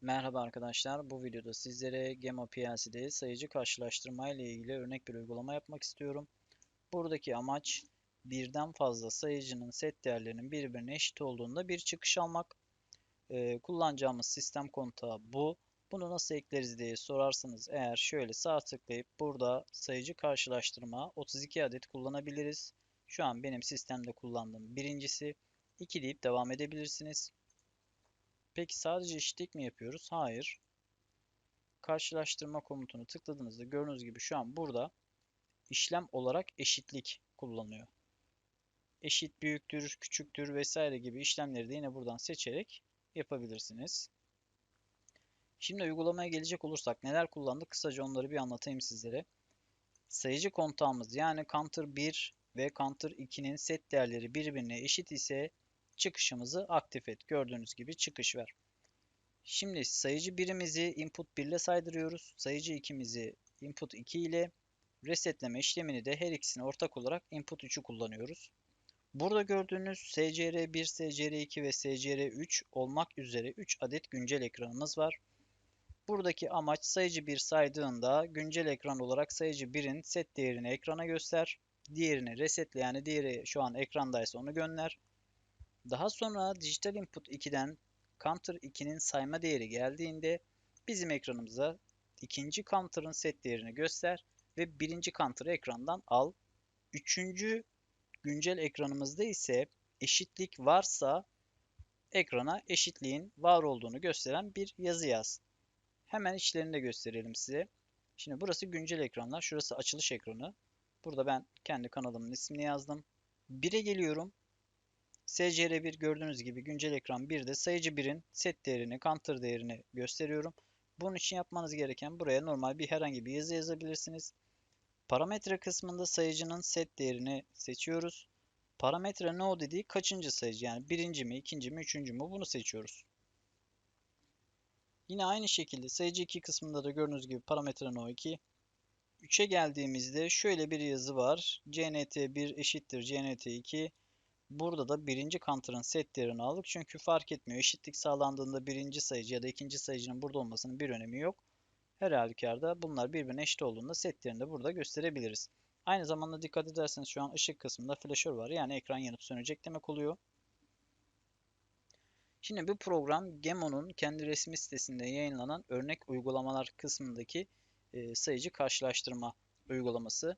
Merhaba arkadaşlar. Bu videoda sizlere Gemo PLC'de sayıcı karşılaştırma ile ilgili örnek bir uygulama yapmak istiyorum. Buradaki amaç birden fazla sayıcının set değerlerinin birbirine eşit olduğunda bir çıkış almak. Ee, kullanacağımız sistem kontağı bu. Bunu nasıl ekleriz diye sorarsanız eğer şöyle sağ tıklayıp burada sayıcı karşılaştırma 32 adet kullanabiliriz. Şu an benim sistemde kullandığım birincisi 2 deyip devam edebilirsiniz. Peki sadece eşitlik mi yapıyoruz? Hayır. Karşılaştırma komutunu tıkladığınızda gördüğünüz gibi şu an burada işlem olarak eşitlik kullanıyor. Eşit, büyüktür, küçüktür vesaire gibi işlemleri de yine buradan seçerek yapabilirsiniz. Şimdi uygulamaya gelecek olursak neler kullandık kısaca onları bir anlatayım sizlere. Sayıcı kontağımız yani counter 1 ve counter 2'nin set değerleri birbirine eşit ise çıkışımızı aktif et. Gördüğünüz gibi çıkış ver. Şimdi sayıcı birimizi input 1 ile saydırıyoruz. Sayıcı 2'mizi input 2 ile resetleme işlemini de her ikisini ortak olarak input 3'ü kullanıyoruz. Burada gördüğünüz SCR1, SCR2 ve SCR3 olmak üzere 3 adet güncel ekranımız var. Buradaki amaç sayıcı 1 saydığında güncel ekran olarak sayıcı 1'in set değerini ekrana göster. Diğerini resetle yani diğeri şu an ekrandaysa onu gönder. Daha sonra dijital input 2'den counter 2'nin sayma değeri geldiğinde bizim ekranımıza ikinci counter'ın set değerini göster ve birinci counter'ı ekrandan al. Üçüncü güncel ekranımızda ise eşitlik varsa ekrana eşitliğin var olduğunu gösteren bir yazı yaz. Hemen içlerini de gösterelim size. Şimdi burası güncel ekranlar, şurası açılış ekranı. Burada ben kendi kanalımın ismini yazdım. 1'e geliyorum. SCR1 gördüğünüz gibi güncel ekran 1'de sayıcı 1'in set değerini, counter değerini gösteriyorum. Bunun için yapmanız gereken buraya normal bir herhangi bir yazı yazabilirsiniz. Parametre kısmında sayıcının set değerini seçiyoruz. Parametre no dediği kaçıncı sayıcı yani birinci mi, ikinci mi, üçüncü mü bunu seçiyoruz. Yine aynı şekilde sayıcı 2 kısmında da gördüğünüz gibi parametre no 2. 3'e geldiğimizde şöyle bir yazı var. cnt1 eşittir cnt2 Burada da birinci counter'ın set değerini aldık. Çünkü fark etmiyor. Eşitlik sağlandığında birinci sayıcı ya da ikinci sayıcının burada olmasının bir önemi yok. Her halükarda bunlar birbirine eşit olduğunda set de burada gösterebiliriz. Aynı zamanda dikkat ederseniz şu an ışık kısmında flaşör var. Yani ekran yanıp sönecek demek oluyor. Şimdi bu program Gemo'nun kendi resmi sitesinde yayınlanan örnek uygulamalar kısmındaki e, sayıcı karşılaştırma uygulaması.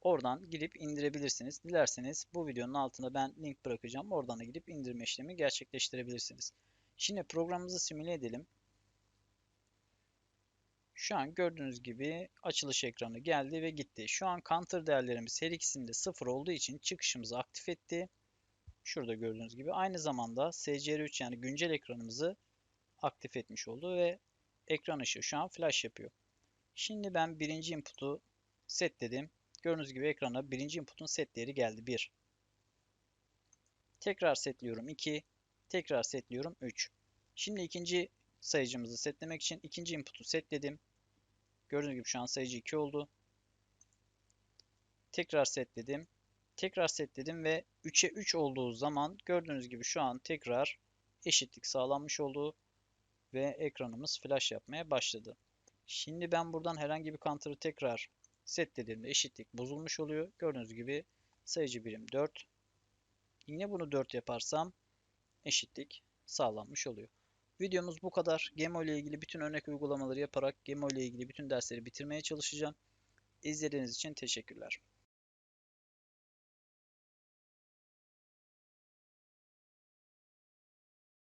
Oradan gidip indirebilirsiniz. Dilerseniz bu videonun altına ben link bırakacağım. Oradan da gidip indirme işlemi gerçekleştirebilirsiniz. Şimdi programımızı simüle edelim. Şu an gördüğünüz gibi açılış ekranı geldi ve gitti. Şu an counter değerlerimiz her ikisinde 0 olduğu için çıkışımızı aktif etti. Şurada gördüğünüz gibi aynı zamanda SCR3 yani güncel ekranımızı aktif etmiş oldu ve ekran ışığı şu an flash yapıyor. Şimdi ben birinci input'u setledim. Gördüğünüz gibi ekrana birinci input'un set değeri geldi 1. Tekrar setliyorum 2. Tekrar setliyorum 3. Şimdi ikinci sayıcımızı setlemek için ikinci input'u setledim. Gördüğünüz gibi şu an sayıcı 2 oldu. Tekrar setledim. Tekrar setledim ve 3'e 3 olduğu zaman gördüğünüz gibi şu an tekrar eşitlik sağlanmış oldu ve ekranımız flash yapmaya başladı. Şimdi ben buradan herhangi bir counter'ı tekrar set dediğimde eşitlik bozulmuş oluyor. Gördüğünüz gibi sayıcı birim 4. Yine bunu 4 yaparsam eşitlik sağlanmış oluyor. Videomuz bu kadar. Gemo ile ilgili bütün örnek uygulamaları yaparak Gemo ile ilgili bütün dersleri bitirmeye çalışacağım. İzlediğiniz için teşekkürler.